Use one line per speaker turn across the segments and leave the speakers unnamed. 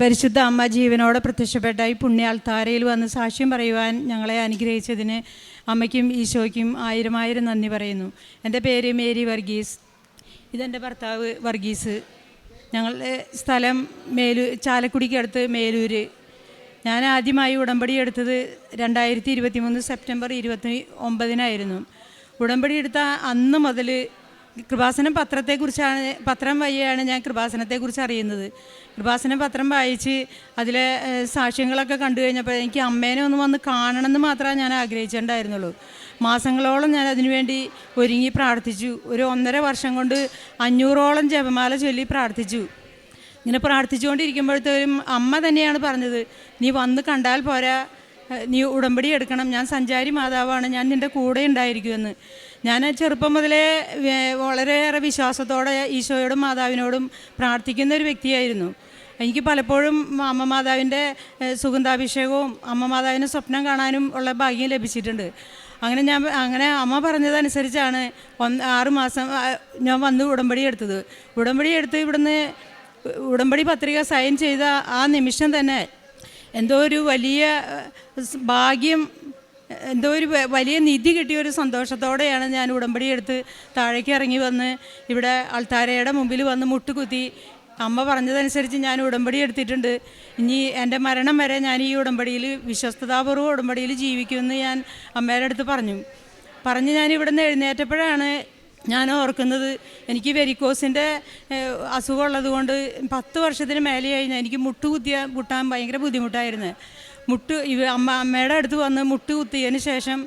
പരിശുദ്ധ അമ്മ ജീവനോടെ പ്രത്യക്ഷപ്പെട്ട ഈ പുണ്യാൽത്താരയിൽ വന്ന് സാക്ഷ്യം പറയുവാൻ ഞങ്ങളെ അനുഗ്രഹിച്ചതിന് അമ്മയ്ക്കും ഈശോയ്ക്കും ആയിരം ആയിരം നന്ദി പറയുന്നു. എന്റെ പേര് മേരി വർഗീസ്. ഇതെന്റെ ഭർത്താവ് വർഗീസ്. ഞങ്ങളുടെ സ്ഥലം മേലൂ ചാലക്കുടിക്ക് അടുത്ത് മേലൂര്. ഞാൻ ആദ്യമായി ഉടമ്പടി എടുത്തത് രണ്ടായിരത്തി ഇരുപത്തി മൂന്ന് സെപ്റ്റംബർ ഇരുപത്തി ഒമ്പതിനായിരുന്നു ഉടമ്പടി എടുത്ത അന്ന് മുതൽ കൃപാസനം പത്രത്തെക്കുറിച്ചാണ് പത്രം വഴിയാണ് ഞാൻ കൃപാസനത്തെക്കുറിച്ച് അറിയുന്നത്. കൃപാസനം പത്രം വായിച്ച് അതിലെ സാക്ഷ്യങ്ങളൊക്കെ കണ്ടു കഴിഞ്ഞപ്പോൾ എനിക്ക് അമ്മേനെ ഒന്ന് വന്ന് കാണണമെന്ന് മാത്രമേ ഞാൻ ആഗ്രഹിച്ചിട്ടുണ്ടായിരുന്നുള്ളൂ. മാസങ്ങളോളം ഞാൻ അതിനുവേണ്ടി ഒരുങ്ങി പ്രാർത്ഥിച്ചു. ഒരു ഒന്നര വർഷം കൊണ്ട് അഞ്ഞൂറോളം ജപമാല ചൊല്ലി പ്രാർത്ഥിച്ചു. ഇങ്ങനെ പ്രാർത്ഥിച്ചുകൊണ്ടിരിക്കുമ്പോഴത്തേക്കും അമ്മ തന്നെയാണ് പറഞ്ഞത് നീ വന്ന് കണ്ടാൽ പോരാ. നീ ഉടമ്പടി എടുക്കണം. ഞാൻ സഞ്ചാരി മാതാവാണ്. ഞാൻ നിന്റെ കൂടെ ഉണ്ടായിരിക്കുമെന്ന്. ഞാൻ ചെറുപ്പം മുതലേ വളരെയേറെ വിശ്വാസത്തോടെ ഈശോയോടും മാതാവിനോടും പ്രാർത്ഥിക്കുന്ന ഒരു വ്യക്തിയായിരുന്നു. എനിക്ക് പലപ്പോഴും അമ്മ മാതാവിന്റെ സുഗന്ധാഭിഷേകവും അമ്മ മാതാവിന്റെ സ്വപ്നം കാണാനും ഉള്ള ഭാഗ്യം ലഭിച്ചിട്ടുണ്ട്. അങ്ങനെ ഞാൻ അങ്ങനെ അമ്മ പറഞ്ഞതനുസരിച്ചാണ് ഒന്ന് ആറ് മാസം ഞാൻ വന്ന് ഉടമ്പടി എടുത്തത്. ഉടമ്പടി എടുത്ത് ഇവിടുന്ന് ഉടമ്പടി പത്രിക സൈൻ ചെയ്ത ആ നിമിഷം തന്നെ എന്തോ ഒരു വലിയ ഭാഗ്യം എന്തോ ഒരു വലിയ നിധി കിട്ടിയ ഒരു സന്തോഷത്തോടെയാണ് ഞാൻ ഉടമ്പടി എടുത്ത് താഴേക്ക് ഇറങ്ങി വന്ന് ഇവിടെ അൾത്താരയുടെ മുമ്പിൽ വന്ന് മുട്ടുകുത്തി. അമ്മ പറഞ്ഞതനുസരിച്ച് ഞാൻ ഉടമ്പടി എടുത്തിട്ടുണ്ട്. ഇനി എന്റെ മരണം വരെ ഞാൻ ഈ ഉടമ്പടിയിൽ വിശ്വസ്തതാപൂർവം ഉടമ്പടിയിൽ ജീവിക്കുമെന്ന് ഞാൻ അമ്മയുടെ അടുത്ത് പറഞ്ഞു. പറഞ്ഞ് ഞാൻ ഇവിടുന്ന് എഴുന്നേറ്റപ്പോഴാണ് ഞാൻ ഓർക്കുന്നത് എനിക്ക് വെരിക്കോസിന്റെ അസുഖമുള്ളത് കൊണ്ട് പത്ത് വർഷത്തിന് മേലെയായി എനിക്ക് മുട്ടുകുത്തിയാൽ മുട്ടാൻ ഭയങ്കര ബുദ്ധിമുട്ടായിരുന്നു. മുട്ട് ഇവ അമ്മ അമ്മയുടെ അടുത്ത് വന്ന് മുട്ട് കുത്തിയതിന് ശേഷം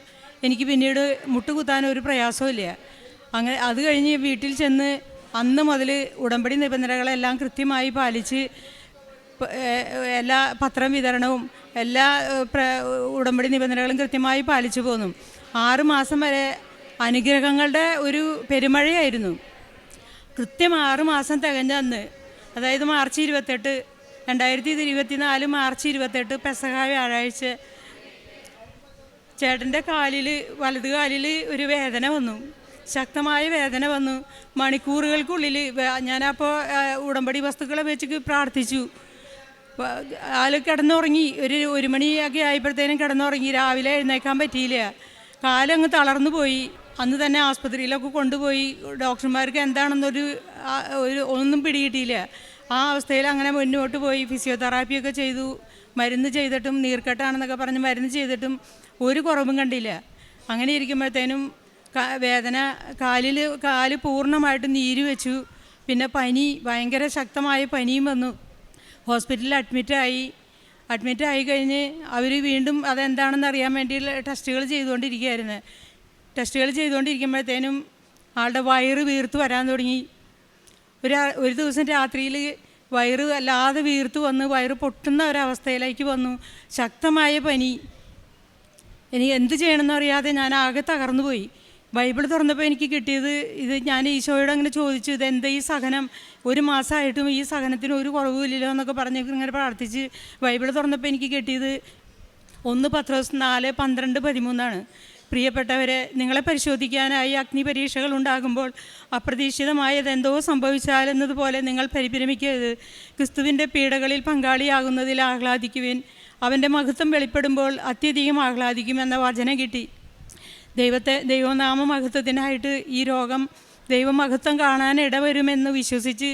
എനിക്ക് പിന്നീട് മുട്ട് കുത്താൻ ഒരു പ്രയാസമില്ല അങ്ങനെ അത് കഴിഞ്ഞ് വീട്ടിൽ ചെന്ന് അന്ന് മുതൽ ഉടമ്പടി നിബന്ധനകളെല്ലാം കൃത്യമായി പാലിച്ച് എല്ലാ പത്രം വിതരണവും എല്ലാ ഉടമ്പടി നിബന്ധനകളും കൃത്യമായി പാലിച്ചു പോന്നു. ആറ് മാസം വരെ അനുഗ്രഹങ്ങളുടെ ഒരു പെരുമഴയായിരുന്നു. കൃത്യം ആറ് മാസം അതായത് മാർച്ച് ഇരുപത്തെട്ട് രണ്ടായിരത്തി ഇരുപത്തി നാല് മാർച്ച് ഇരുപത്തെട്ട് പെസഹ വ്യാഴാഴ്ച ചേട്ടന്റെ കാലിൽ വലത് കാലിൽ ഒരു വേദന വന്നു. ശക്തമായ വേദന വന്നു. മണിക്കൂറുകൾക്കുള്ളിൽ ഞാനപ്പോൾ ഉടമ്പടി വസ്തുക്കളെ വെച്ച് പ്രാർത്ഥിച്ചു. ആൾ കിടന്നുറങ്ങി. ഒരു ഒരു മണിയൊക്കെ ആയപ്പോഴത്തേനും കിടന്നുറങ്ങി. രാവിലെ എഴുന്നേക്കാൻ പറ്റിയില്ല. കാലങ്ങ് തളർന്നു പോയി. അന്ന് തന്നെ ആസ്പത്രിയിലൊക്കെ കൊണ്ടുപോയി. ഡോക്ടർമാർക്ക് എന്താണെന്നൊരു ഒരു ഒന്നും പിടികിട്ടിയില്ല. ആ അവസ്ഥയിൽ അങ്ങനെ മുന്നോട്ട് പോയി. ഫിസിയോതെറാപ്പിയൊക്കെ ചെയ്തു. മരുന്ന് ചെയ്തിട്ടും നീർക്കെട്ടാണെന്നൊക്കെ പറഞ്ഞ് മരുന്ന് ചെയ്തിട്ടും ഒരു കുറവും കണ്ടില്ല. അങ്ങനെ ഇരിക്കുമ്പോഴത്തേനും വേദന കാലിൽ കാൽ പൂർണമായിട്ട് നീര് വെച്ചു. പിന്നെ പനി ഭയങ്കര ശക്തമായ പനിയും വന്നു. ഹോസ്പിറ്റലിൽ അഡ്മിറ്റായി അഡ്മിറ്റ് ആയി കഴിഞ്ഞ് അവർ വീണ്ടും അതെന്താണെന്ന് അറിയാൻ വേണ്ടി ടെസ്റ്റുകൾ ചെയ്തുകൊണ്ടിരിക്കുകയായിരുന്നു. ടെസ്റ്റുകൾ ചെയ്തുകൊണ്ടിരിക്കുമ്പോഴത്തേനും ആളുടെ വയറ് വീർത്ത് വരാൻ തുടങ്ങി. ഒരു ഒരു ദിവസം രാത്രിയിൽ വയറ് അല്ലാതെ വീർത്ത് വന്ന് വയറ് പൊട്ടുന്ന ഒരവസ്ഥയിലേക്ക് വന്നു. ശക്തമായ പനി. ഇനി എന്ത് ചെയ്യണമെന്ന് അറിയാതെ ഞാൻ ആകെ തകർന്നു പോയി. ബൈബിൾ തുറന്നപ്പോൾ എനിക്ക് കിട്ടിയത് ഇത് ഞാൻ ഈശോയോട് അങ്ങനെ ചോദിച്ചു ഇത് എന്താ ഈ സഹനം? ഒരു മാസമായിട്ടും ഈ സഹനത്തിന് ഒരു കുറവുമില്ലല്ലോ എന്നൊക്കെ പറഞ്ഞ് ഇങ്ങനെ പ്രാർത്ഥിച്ച് ബൈബിൾ തുറന്നപ്പോൾ എനിക്ക് കിട്ടിയത് ഒന്ന് പത്രോസ് നാല് പന്ത്രണ്ട് പതിമൂന്നാണ്. പ്രിയപ്പെട്ടവരെ നിങ്ങളെ പരിശോധിക്കാനായി അഗ്നി പരീക്ഷകൾ ഉണ്ടാകുമ്പോൾ അപ്രതീക്ഷിതമായത് എന്തോ സംഭവിച്ചാലെന്നതുപോലെ നിങ്ങൾ പരിഭ്രമിക്കരുത്. ക്രിസ്തുവിന്റെ പീഡകളിൽ പങ്കാളിയാകുന്നതിൽ ആഹ്ലാദിക്കുവിൻ. അവന്റെ മഹത്വം വെളിപ്പെടുമ്പോൾ അത്യധികം ആഹ്ലാദിക്കുമെന്ന വചനം കിട്ടി. ദൈവത്തെ ദൈവനാമ മഹത്വത്തിനായിട്ട് ഈ രോഗം ദൈവമഹത്വം കാണാൻ ഇടവരുമെന്ന് വിശ്വസിച്ച്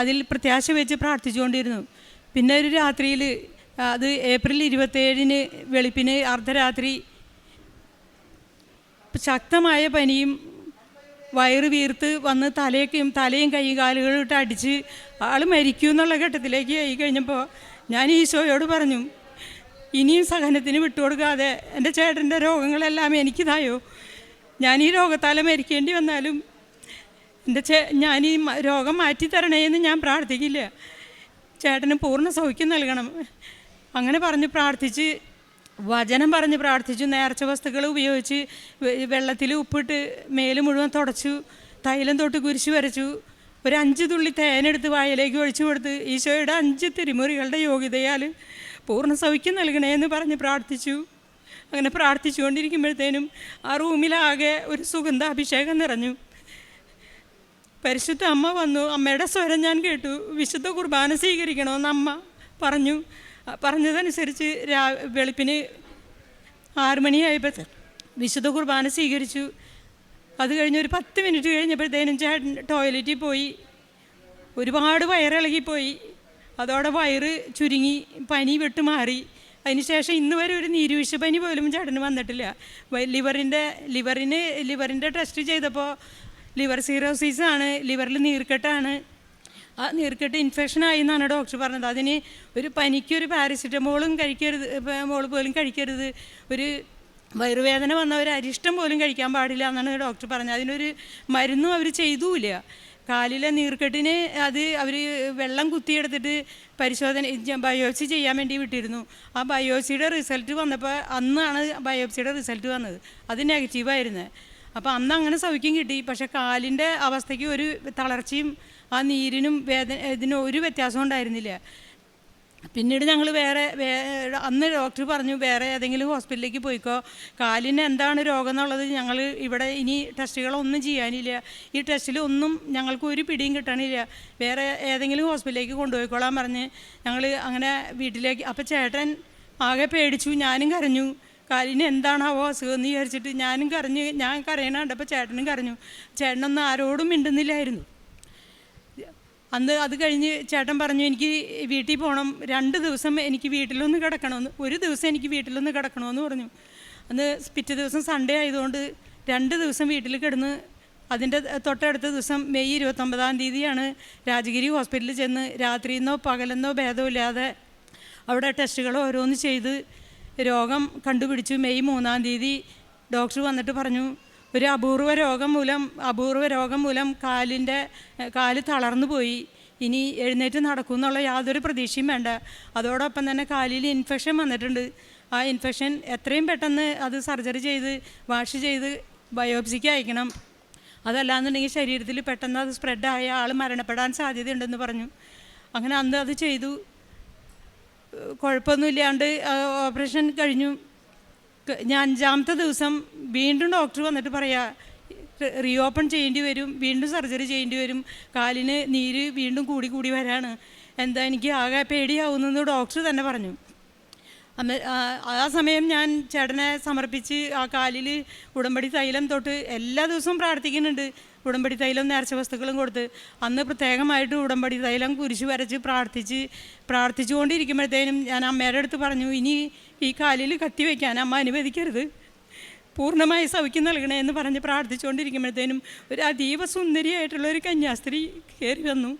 അതിൽ പ്രത്യാശ വെച്ച് പ്രാർത്ഥിച്ചുകൊണ്ടിരുന്നു. പിന്നെ ഒരു രാത്രിയിൽ അത് ഏപ്രിൽ ഇരുപത്തേഴിന് വെളുപ്പിന് അർദ്ധരാത്രി ശക്തമായ പനിയും വയറ് വീർത്ത് വന്ന് തലയൊക്കെയും തലയും കൈ കാലുകളും ഇട്ട് അടിച്ച് ആൾ മരിക്കൂ എന്നുള്ള ഘട്ടത്തിലേക്ക് ആയി കഴിഞ്ഞപ്പോൾ ഞാൻ ഈശോയോട് പറഞ്ഞു ഇനിയും സഹനത്തിന് വിട്ടുകൊടുക്കാതെ എന്റെ ചേട്ടന്റെ രോഗങ്ങളെല്ലാം എനിക്കിതായോ? ഞാൻ ഈ രോഗത്താലെ മരിക്കേണ്ടി വന്നാലും എന്റെ ചേ ഞാൻ ഈ രോഗം മാറ്റി തരണേ എന്ന് ഞാൻ പ്രാർത്ഥിക്കില്ല. ചേട്ടന് പൂർണ സൗഖ്യം നൽകണം. അങ്ങനെ പറഞ്ഞ് പ്രാർത്ഥിച്ച് വചനം പറഞ്ഞ് പ്രാർത്ഥിച്ചു. നേർച്ച വസ്തുക്കൾ ഉപയോഗിച്ച് വെള്ളത്തിൽ ഉപ്പിട്ട് മേൽ മുഴുവൻ തുടച്ചു തൈലം തൊട്ട് കുരിശ് വരച്ചു. ഒരു അഞ്ച് തുള്ളി തേനെടുത്ത് വായിലേക്ക് ഒഴിച്ചു കൊടുത്ത് ഈശോയുടെ അഞ്ച് തിരുമുറികളുടെ യോഗ്യതയാൽ പൂർണ സൗഖ്യം നൽകണേ എന്ന് പറഞ്ഞ് പ്രാർത്ഥിച്ചു. അങ്ങനെ പ്രാർത്ഥിച്ചുകൊണ്ടിരിക്കുമ്പോഴത്തേനും ആ റൂമിലാകെ ഒരു സുഗന്ധാഭിഷേകം നിറഞ്ഞു. പരിശുദ്ധ അമ്മ വന്നു. അമ്മയുടെ സ്വരം ഞാൻ കേട്ടു. വിശുദ്ധ കുർബാന സ്വീകരിക്കണമെന്ന് അമ്മ പറഞ്ഞു. പറഞ്ഞതനുസരിച്ച് രാ വെളുപ്പിന് ആറുമണിയായപ്പോൾ വിശുദ്ധ കുർബാന സ്വീകരിച്ചു. അത് കഴിഞ്ഞ് ഒരു പത്ത് മിനിറ്റ് കഴിഞ്ഞപ്പോഴത്തേനും ചേട്ടൻ ടോയ്ലറ്റിൽ പോയി. ഒരുപാട് വയറിളകിപ്പോയി. അതോടെ വയറ് ചുരുങ്ങി പനി വിട്ടുമാറി. അതിനുശേഷം ഇന്ന് വരെ ഒരു നീരുവിഷ പനി പോലും ചേട്ടന് വന്നിട്ടില്ല. ലിവറിന്റെ ലിവറിന് ലിവറിന്റെ ടെസ്റ്റ് ചെയ്തപ്പോൾ ലിവർ സീറോസിസ് ആണ് ലിവറിൽ നീർക്കെട്ടാണ്. ആ നീർക്കെട്ട് ഇൻഫെക്ഷൻ ആയി എന്നാണ് ഡോക്ടർ പറഞ്ഞത്. അതിന് ഒരു പനിക്കൊരു പാരസിറ്റമോളും കഴിക്കരുത് മോൾ പോലും കഴിക്കരുത്. ഒരു വയറുവേദന വന്ന ഒരു അരിഷ്ടം പോലും കഴിക്കാൻ പാടില്ല എന്നാണ് ഡോക്ടർ പറഞ്ഞത്. അതിനൊരു മരുന്നും അവർ ചെയ്തുമില്ല കാലിലെ നീർക്കെട്ടിന് അത് അവർ വെള്ളം കുത്തിയെടുത്തിട്ട് പരിശോധന ബയോപ്സി ചെയ്യാൻ വേണ്ടി വിട്ടിരുന്നു. ആ ബയോപ്സിയുടെ റിസൾട്ട് വന്നപ്പോൾ അന്നാണ് ബയോപ്സിയുടെ റിസൾട്ട് വന്നത്. അത് നെഗറ്റീവായിരുന്നു അപ്പോൾ അന്ന് അങ്ങനെ സൗഖ്യം കിട്ടി. പക്ഷേ കാലിന്റെ അവസ്ഥയ്ക്ക് ഒരു തളർച്ചയും ആ നീരിനും വേദന ഇതിനും ഒരു വ്യത്യാസം ഉണ്ടായിരുന്നില്ല. പിന്നീട് ഞങ്ങൾ വേറെ വേ- അന്ന് ഡോക്ടർ പറഞ്ഞു വേറെ ഏതെങ്കിലും ഹോസ്പിറ്റലിലേക്ക് പോയിക്കോ. കാലിന് എന്താണ് രോഗം എന്നുള്ളത് ഞങ്ങൾ ഇവിടെ ഇനി ടെസ്റ്റുകളൊന്നും ചെയ്യാനില്ല. ഈ ടെസ്റ്റിൽ ഒന്നും ഞങ്ങൾക്ക് ഒരു പിടിയും കിട്ടണില്ല. വേറെ ഏതെങ്കിലും ഹോസ്പിറ്റലിലേക്ക് കൊണ്ടുപോയിക്കോളാൻ പറഞ്ഞ് ഞങ്ങൾ അങ്ങനെ വീട്ടിലേക്ക് അപ്പോൾ ചേട്ടൻ ആകെ പേടിച്ചു ഞാനും കരഞ്ഞു. കാലിന് എന്താണാവോ അസുഖം എന്ന് വിചാരിച്ചിട്ട് ഞാനും കരഞ്ഞ് ഞാൻ കരയണ കണ്ടപ്പോൾ ചേട്ടനും കരഞ്ഞു. ചേട്ടനൊന്നും ആരോടും മിണ്ടുന്നില്ലായിരുന്നു. അന്ന് അത് കഴിഞ്ഞ് ചേട്ടൻ പറഞ്ഞു എനിക്ക് വീട്ടിൽ പോകണം രണ്ട് ദിവസം എനിക്ക് വീട്ടിലൊന്ന് കിടക്കണമെന്ന്. ഒരു ദിവസം എനിക്ക് വീട്ടിലൊന്ന് കിടക്കണമെന്ന് പറഞ്ഞു. അന്ന് പിറ്റേ ദിവസം സൺഡേ ആയതുകൊണ്ട് രണ്ട് ദിവസം വീട്ടിൽ കിടന്ന് അതിന്റെ തൊട്ടടുത്ത ദിവസം മെയ് ഇരുപത്തൊമ്പതാം തീയതിയാണ് രാജഗിരി ഹോസ്പിറ്റലിൽ ചെന്ന് രാത്രിയെന്നോ പകലെന്നോ ഭേദമില്ലാതെ അവിടെ ടെസ്റ്റുകൾ ഓരോന്ന് ചെയ്ത് രോഗം കണ്ടുപിടിച്ചു. മെയ് മൂന്നാം തീയതി ഡോക്ടർ വന്നിട്ട് പറഞ്ഞു ഒരു അപൂർവ രോഗം മൂലം അപൂർവ രോഗം മൂലം കാലിന്റെ കാൽ തളർന്നു പോയി. ഇനി എഴുന്നേറ്റ് നടക്കും എന്നുള്ള യാതൊരു പ്രതീക്ഷയും വേണ്ട. അതോടൊപ്പം തന്നെ കാലിൽ ഇൻഫെക്ഷൻ വന്നിട്ടുണ്ട്. ആ ഇൻഫെക്ഷൻ എത്രയും പെട്ടെന്ന് അത് സർജറി ചെയ്ത് വാഷ് ചെയ്ത് ബയോപ്സിക്ക് അയക്കണം. അതല്ലാന്നുണ്ടെങ്കിൽ ശരീരത്തിൽ പെട്ടെന്ന് അത് സ്പ്രെഡായ ആൾ മരണപ്പെടാൻ സാധ്യതയുണ്ടെന്ന് പറഞ്ഞു. അങ്ങനെ അന്ന് അത് ചെയ്തു. കുഴപ്പമൊന്നുമില്ലാണ്ട് ഓപ്പറേഷൻ കഴിഞ്ഞു. ഞാൻ അഞ്ചാമത്തെ ദിവസം വീണ്ടും ഡോക്ടർ വന്നിട്ട് പറയാ റീഓപ്പൺ ചെയ്യേണ്ടി വരും വീണ്ടും സർജറി ചെയ്യേണ്ടി വരും കാലിന് നീര് വീണ്ടും കൂടി കൂടി വരാണ് എന്താ എനിക്ക് ആകെ പേടിയാവുന്നെന്ന് ഡോക്ടർ തന്നെ പറഞ്ഞു. അന്ന് ആ- സമയം ഞാൻ ചേട്ടനെ സമർപ്പിച്ച് ആ കാലിൽ ഉടമ്പടി തൈലം തൊട്ട് എല്ലാ ദിവസവും പ്രാർത്ഥിക്കുന്നുണ്ട്. ഉടമ്പടി തൈലം നേർച്ച വസ്തുക്കളും കൊടുത്ത് അന്ന് പ്രത്യേകമായിട്ട് ഉടമ്പടി തൈലം കുരിശ് വരച്ച് പ്രാർത്ഥിച്ച് പ്രാർത്ഥിച്ചുകൊണ്ടിരിക്കുമ്പോഴത്തേനും ഞാൻ അമ്മയുടെ അടുത്ത് പറഞ്ഞു ഇനി ഈ കാലിൽ കത്തി വയ്ക്കാൻ അമ്മ അനുവദിക്കരുത്. പൂർണമായി സൗഖ്യം നൽകണേ എന്ന് പറഞ്ഞ് പ്രാർത്ഥിച്ചുകൊണ്ടിരിക്കുമ്പോഴത്തേനും ഒരു അതീവ സുന്ദരിയായിട്ടുള്ള ഒരു കന്യാസ്ത്രീ കയറി വന്നു.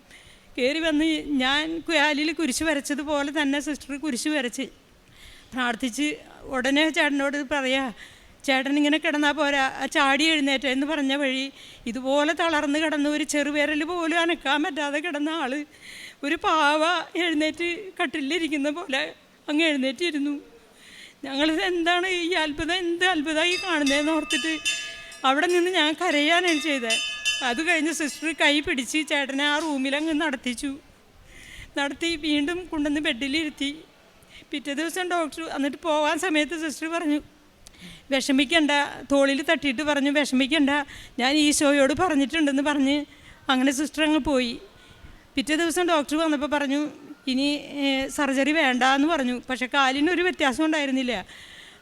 കയറി വന്ന് ഞാൻ കാലിൽ കുരിശ് വരച്ചതുപോലെ തന്നെ സിസ്റ്റർ കുരിശ് വരച്ച് പ്രാർത്ഥിച്ച് ഉടനെ ചേട്ടനോട് പറയാ ചേട്ടൻ ഇങ്ങനെ കിടന്നാൽ പോരാ ആ ചാടി എഴുന്നേറ്റ എന്ന് പറഞ്ഞ വഴി ഇതുപോലെ തളർന്ന് കിടന്ന് ഒരു ചെറുവിരൽ പോലും അനക്കാൻ പറ്റാതെ കിടന്ന ആൾ ഒരു പാവ എഴുന്നേറ്റ് കട്ടിലിരിക്കുന്ന പോലെ അങ്ങ് എഴുന്നേറ്റിരുന്നു. ഞങ്ങൾ എന്താണ് ഈ അത്ഭുതം എന്ത് അത്ഭുതമായി കാണുന്നതെന്ന് ഓർത്തിട്ട് അവിടെ നിന്ന് ഞാൻ കരയാനാണ് ചെയ്തത് അത് കഴിഞ്ഞ് സിസ്റ്റർ കൈ പിടിച്ച് ചേട്ടനെ ആ റൂമിലങ്ങ് നടത്തിച്ചു. നടത്തി വീണ്ടും കൊണ്ടുവന്ന് ബെഡിലിരുത്തി. പിറ്റേ ദിവസം ഡോക്ടർ എന്നിട്ട് പോകാൻ സമയത്ത് സിസ്റ്റർ പറഞ്ഞു വിഷമിക്കണ്ട തോളിൽ തട്ടിയിട്ട് പറഞ്ഞു വിഷമിക്കണ്ട ഞാൻ ഈശോയോട് പറഞ്ഞിട്ടുണ്ടെന്ന് പറഞ്ഞ് അങ്ങനെ സിസ്റ്റർ അങ്ങ് പോയി. പിറ്റേ ദിവസം ഡോക്ടർ വന്നപ്പോൾ പറഞ്ഞു ഇനി സർജറി വേണ്ട എന്ന് പറഞ്ഞു പക്ഷേ കാലിനൊരു വ്യത്യാസം ഉണ്ടായിരുന്നില്ല.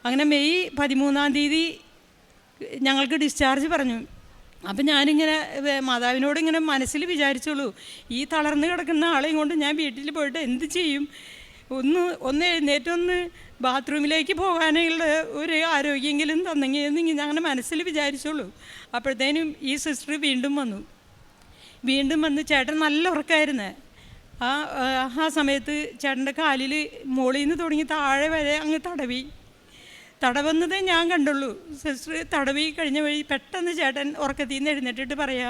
അങ്ങനെ മെയ് പതിമൂന്നാം തീയതി ഞങ്ങൾക്ക് ഡിസ്ചാർജ് പറഞ്ഞു. അപ്പം ഞാനിങ്ങനെ മാതാവിനോട് ഇങ്ങനെ മനസ്സിൽ വിചാരിച്ചോളൂ ഈ തളർന്ന് കിടക്കുന്ന ആളെയും കൊണ്ട് ഞാൻ വീട്ടിൽ പോയിട്ട് എന്ത് ചെയ്യും? ഒന്ന് ഒന്ന് എഴുന്നേറ്റൊന്ന് ബാത്റൂമിലേക്ക് പോകാനുള്ള ഒരു ആരോഗ്യമെങ്കിലും തന്നെങ്കിൽ എന്ന് ഞങ്ങളുടെ മനസ്സിൽ വിചാരിച്ചോളൂ. അപ്പോഴത്തേനും ഈ സിസ്റ്റർ വീണ്ടും വന്നു. വീണ്ടും വന്ന് ചേട്ടൻ നല്ല ഉറക്കമായിരുന്നു ആ ആ, സമയത്ത് ചേട്ടന്റെ കാലിൽ മുകളിൽ നിന്ന് തുടങ്ങി താഴെ വരെ അങ്ങ് തടവി. തടവുന്നതേ ഞാൻ കണ്ടുള്ളൂ. സിസ്റ്റർ തടവി കഴിഞ്ഞ വഴി പെട്ടെന്ന് ചേട്ടൻ ഉറക്കത്തിൽ നിന്ന് എഴുന്നേറ്റിട്ട് പറയാ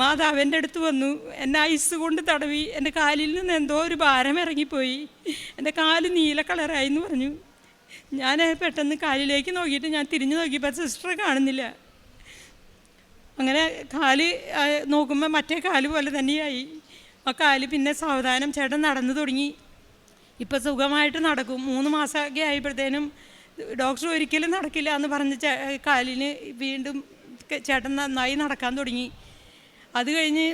മാതാവിന്റെ അടുത്ത് വന്നു. എന്നെ ഐസ് കൊണ്ട് തടവി. എന്റെ കാലിൽ നിന്ന് എന്തോ ഒരു ഭാരം ഇറങ്ങിപ്പോയി. എന്റെ കാൽ നീല കളറായി എന്ന് പറഞ്ഞു. ഞാൻ പെട്ടെന്ന് കാലിലേക്ക് നോക്കിയിട്ട് ഞാൻ തിരിഞ്ഞു നോക്കിയപ്പോൾ സിസ്റ്ററെ കാണുന്നില്ല. അങ്ങനെ കാൽ നോക്കുമ്പോൾ മറ്റേ കാൽ പോലെ തന്നെയായി. ആ കാൽ പിന്നെ സാവധാനം ചേട്ടൻ നടന്നു തുടങ്ങി. ഇപ്പോൾ സുഖമായിട്ട് നടക്കും. മൂന്ന് മാസമൊക്കെ ആയപ്പോഴത്തേനും ഡോക്ടർ ഒരിക്കലും നടക്കില്ല എന്ന് പറഞ്ഞ് കാലിന് വീണ്ടും ചേട്ടൻ നന്നായി നടക്കാൻ തുടങ്ങി. അത് കഴിഞ്ഞ്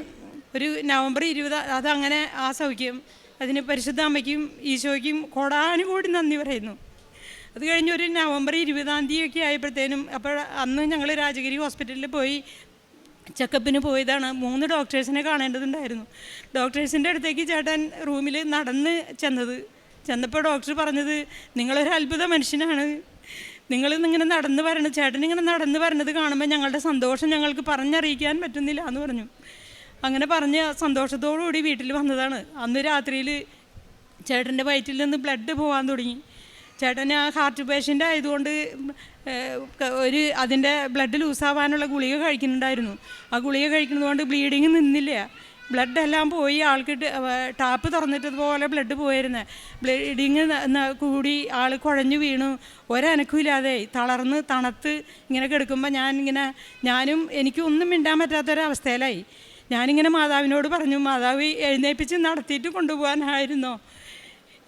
ഒരു നവംബർ ഇരുപത് അതങ്ങനെ ആ സൗഖ്യം അതിന് പരിശുദ്ധ അമ്മയ്ക്കും ഈശോയ്ക്കും കോടാനുകൂടി നന്ദി പറയുന്നു. അത് കഴിഞ്ഞ് ഒരു നവംബർ ഇരുപതാം തീയതി ഒക്കെ ആയപ്പോഴത്തേനും അപ്പോൾ അന്ന് ഞങ്ങൾ രാജഗിരി ഹോസ്പിറ്റലിൽ പോയി ചെക്കപ്പിന് പോയതാണ്. മൂന്ന് ഡോക്ടേഴ്സിനെ കാണേണ്ടതുണ്ടായിരുന്നു. ഡോക്ടേഴ്സിന്റെ അടുത്തേക്ക് ചേട്ടൻ റൂമിൽ നടന്ന് ചെന്നത്. ചെന്നപ്പോൾ ഡോക്ടർ പറഞ്ഞത് നിങ്ങളൊരു അത്ഭുത മനുഷ്യനാണ്. നിങ്ങൾ ഇങ്ങനെ നടന്ന് വരണത് ചേട്ടൻ ഇങ്ങനെ നടന്ന് വരണത് കാണുമ്പോൾ ഞങ്ങളുടെ സന്തോഷം ഞങ്ങൾക്ക് പറഞ്ഞറിയിക്കാൻ പറ്റുന്നില്ല എന്ന് പറഞ്ഞു. അങ്ങനെ പറഞ്ഞ സന്തോഷത്തോടു കൂടി വീട്ടിൽ വന്നതാണ്. അന്ന് രാത്രിയിൽ ചേട്ടന്റെ വയറ്റിൽ നിന്ന് ബ്ലഡ് പോകാൻ തുടങ്ങി. ചേട്ടൻ ആ ഹാർട്ട് പേഷ്യന്റ് ആയതുകൊണ്ട് ഒരു അതിന്റെ ബ്ലഡ് ലൂസാവാനുള്ള ഗുളിക കഴിക്കുന്നുണ്ടായിരുന്നു. ആ ഗുളിക കഴിക്കുന്നതുകൊണ്ട് ബ്ലീഡിങ് നിന്നില്ല. ബ്ലഡ് എല്ലാം പോയി ആൾക്ക് ടാപ്പ് തുറന്നിട്ടതുപോലെ ബ്ലഡ് പോയിരുന്നത് ബ്ലീഡിങ് കൂടി ആൾ കുഴഞ്ഞു വീണു. ഒരനക്കുമില്ലാതെ തളർന്ന് തണുത്ത് ഇങ്ങനെ കിടക്കുമ്പോൾ ഞാൻ ഇങ്ങനെ ഞാനും എനിക്കൊന്നും മിണ്ടാൻ പറ്റാത്തൊരവസ്ഥയിലായി. ഞാനിങ്ങനെ മാതാവിനോട് പറഞ്ഞു മാതാവ് എഴുന്നേൽപ്പിച്ച് നടത്തിയിട്ട് കൊണ്ടുപോകാനായിരുന്നോ.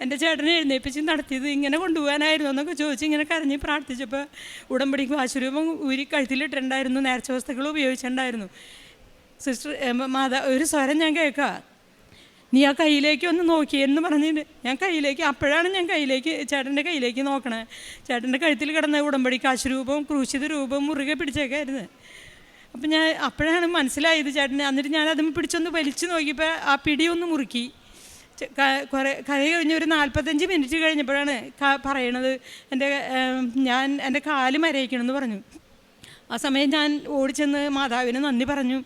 എന്റെ ചേട്ടനെ എഴുന്നേൽപ്പിച്ച് നടത്തിയത് ഇങ്ങനെ കൊണ്ടുപോകാനായിരുന്നു എന്നൊക്കെ ചോദിച്ച് ഇങ്ങനെ കരഞ്ഞ് പ്രാർത്ഥിച്ചപ്പോൾ ഉടമ്പടിക്ക് ആശുരൂപം ഊരി കഴുത്തിലിട്ടുണ്ടായിരുന്നു നേർച്ച വസ്തുക്കൾ ഉപയോഗിച്ചിട്ടുണ്ടായിരുന്നു. സിസ്റ്റർ മാതാ ഒരു സ്വരം ഞാൻ കേൾക്കാം. നീ ആ കയ്യിലേക്ക് ഒന്ന് നോക്കിയെന്ന് പറഞ്ഞിട്ട് ഞാൻ കയ്യിലേക്ക് അപ്പോഴാണ് ഞാൻ കയ്യിലേക്ക് ചേട്ടന്റെ കയ്യിലേക്ക് നോക്കണേ. ചേട്ടന്റെ കഴുത്തിൽ കിടന്ന ഉടമ്പടി കാശുരൂപം ക്രൂശിത രൂപം മുറുകെ പിടിച്ചേക്കായിരുന്നു. അപ്പം ഞാൻ അപ്പോഴാണ് മനസ്സിലായത് ചേട്ടന്. എന്നിട്ട് ഞാൻ അതും പിടിച്ചൊന്ന് വലിച്ചു നോക്കിയപ്പോൾ ആ പിടി ഒന്ന് മുറുക്കി. കുറേ കഥ കഴിഞ്ഞ് ഒരു നാൽപ്പത്തഞ്ച് മിനിറ്റ് കഴിഞ്ഞപ്പോഴാണ് പറയണത്. എന്റെ ഞാൻ എന്റെ കാൽ മരയിക്കണമെന്ന് പറഞ്ഞു. ആ സമയം ഞാൻ ഓടിച്ചെന്ന് മാതാവിന് നന്ദി പറഞ്ഞു.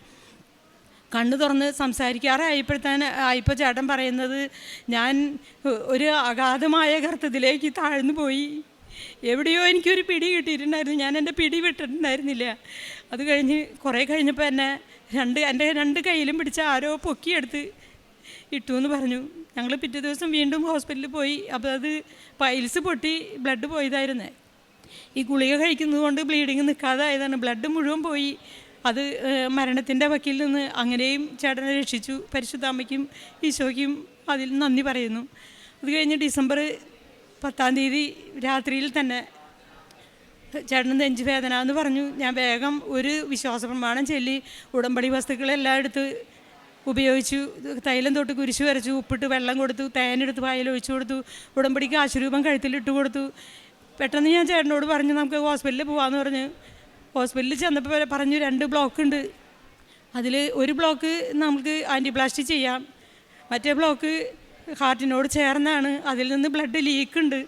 കണ്ണു തുറന്ന് സംസാരിക്കാറായപ്പോഴത്തേന് ആയപ്പോൾ ചേട്ടൻ പറയുന്നത് ഞാൻ ഒരു അഗാധമായ ഗർത്തത്തിലേക്ക് താഴ്ന്നു പോയി. എവിടെയോ എനിക്കൊരു പിടി കിട്ടിയിട്ടുണ്ടായിരുന്നു. ഞാൻ എന്റെ പിടി വിട്ടിട്ടുണ്ടായിരുന്നില്ല. അത് കഴിഞ്ഞ് കുറേ കഴിഞ്ഞപ്പോൾ എന്നെ രണ്ട് എന്റെ രണ്ട് കയ്യിലും പിടിച്ച ആരോ പൊക്കിയെടുത്ത് ഇട്ടു എന്ന് പറഞ്ഞു. ഞങ്ങൾ പിറ്റേ ദിവസം വീണ്ടും ഹോസ്പിറ്റലിൽ പോയി. അപ്പോൾ അത് പൈൽസ് പൊട്ടി ബ്ലഡ് പോയതായിരുന്നേ. ഈ ഗുളിക കഴിക്കുന്നത് കൊണ്ട് ബ്ലീഡിങ് നിൽക്കാതായതാണ് ബ്ലഡ് മുഴുവൻ പോയി. അത് മരണത്തിന്റെ വക്കിൽ നിന്ന് അങ്ങനെയും ചേട്ടനെ രക്ഷിച്ചു. പരിശുദ്ധ അമ്മയ്ക്കും ഈശോയ്ക്കും അതിൽ നന്ദി പറയുന്നു. അത് കഴിഞ്ഞ് ഡിസംബർ പത്താം തീയതി രാത്രിയിൽ തന്നെ ചേട്ടന് നെഞ്ചു വേദന എന്ന് പറഞ്ഞു. ഞാൻ വേഗം ഒരു വിശ്വാസ പ്രമാണം ചൊല്ലി ഉടമ്പടി വസ്തുക്കളെല്ലാം എടുത്ത് ഉപയോഗിച്ചു. തൈലം തൊട്ട് കുരിശു വരച്ചു ഉപ്പിട്ട് വെള്ളം കൊടുത്തു തേനെടുത്ത് പായൽ ഒഴിച്ചു കൊടുത്തു ഉടമ്പടിക്ക് ആശുരൂപം കഴുത്തിലിട്ട് കൊടുത്തു. പെട്ടെന്ന് ഞാൻ ചേട്ടനോട് പറഞ്ഞു നമുക്ക് ഹോസ്പിറ്റലിൽ പോകാമെന്ന് പറഞ്ഞ് ഹോസ്പിറ്റലിൽ ചെന്നപ്പോൾ പറഞ്ഞു രണ്ട് ബ്ലോക്ക് ഉണ്ട് അതിൽ ഒരു ബ്ലോക്ക് നമുക്ക് ആന്റിപ്ലാസ്റ്റി ചെയ്യാം. മറ്റേ ബ്ലോക്ക് ഹാർട്ടിനോട് ചേർന്നാണ്. അതിൽ നിന്ന് ബ്ലഡ് ലീക്ക് ഉണ്ട്